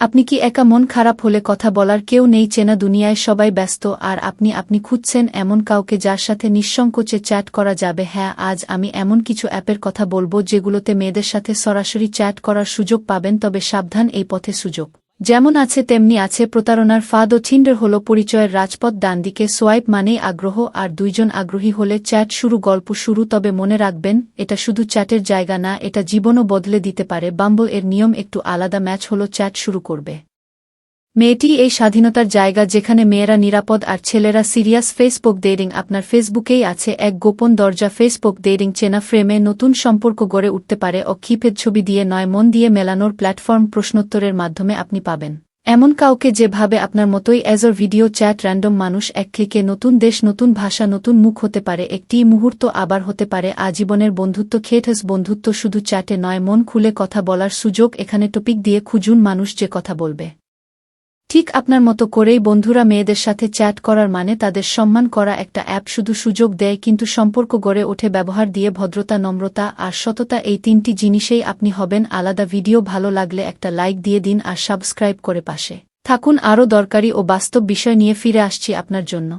আপনি কি একা মন খারাপ হলে কথা বলার কেউ নেই চেনা দুনিয়ায় সবাই ব্যস্ত, আর আপনি আপনি খুঁজছেন এমন কাউকে যার সাথে নিঃসংকোচে চ্যাট করা যাবে? হ্যাঁ আজ আমি এমন কিছু অ্যাপের কথা বলব যেগুলোতে মেয়েদের সাথে সরাসরি চ্যাট করার সুযোগ পাবেন, তবে সাবধান, এই পথে সুযোগ। যেমন আছে তেমনি আছে প্রতারণার ফাঁদ ও ছিন্ডের হল পরিচয়ের রাজপথ ডানদিকে সোয়াইপ মানেই আগ্রহ আর দুইজন আগ্রহী হলে চ্যাট শুরু, গল্প শুরু, তবে মনে রাখবেন, এটা শুধু চ্যাটের জায়গা না, এটা জীবনও বদলে দিতে পারে। বাম্বল এর নিয়ম একটু আলাদা, ম্যাচ হল চ্যাট শুরু করবে। মেয়েটি এই স্বাধীনতার জায়গা যেখানে মেয়েরা নিরাপদ আর ছেলেরা সিরিয়াস ফেসবুক ডেটিং আপনার ফেসবুকেই আছে এক গোপন দরজা ফেসবুক ডেটিং চেনা ফ্রেমে নতুন সম্পর্ক গড়ে উঠতে পারে খিপের ছবি দিয়ে নয় মন দিয়ে মেলানোর প্ল্যাটফর্ম প্রশ্নোত্তরের মাধ্যমে আপনি পাবেন। এমন কাউকে যেভাবে আপনার মতোই এজর ভিডিও চ্যাট র্যান্ডম মানুষ এক ক্লিকে নতুন দেশ, নতুন ভাষা, নতুন মুখ হতে পারে, একটি মুহূর্ত আবার হতে পারে, আজীবনের বন্ধুত্ব খেটস বন্ধুত্ব শুধু চ্যাটে নয়, মন খুলে কথা বলার সুযোগ এখানে টপিক দিয়ে খুঁজুন মানুষ যে কথা বলবে। ঠিক আপনার মতো করেই বন্ধুরা মেয়েদের সাথে চ্যাট করার মানে তাদের সম্মান করা একটা অ্যাপ শুধু সুযোগ দেয় কিন্তু সম্পর্ক গড়ে ওঠে, ব্যবহার দিয়ে ভদ্রতা, নম্রতা আর সততা এই তিনটি জিনিসেই আপনি হবেন। আলাদা ভিডিও ভালো লাগলে একটা লাইক দিয়ে দিন আর সাবস্ক্রাইব করে পাশে থাকুন। আরও দরকারি ও বাস্তব বিষয় নিয়ে ফিরে আসছি আপনার জন্য।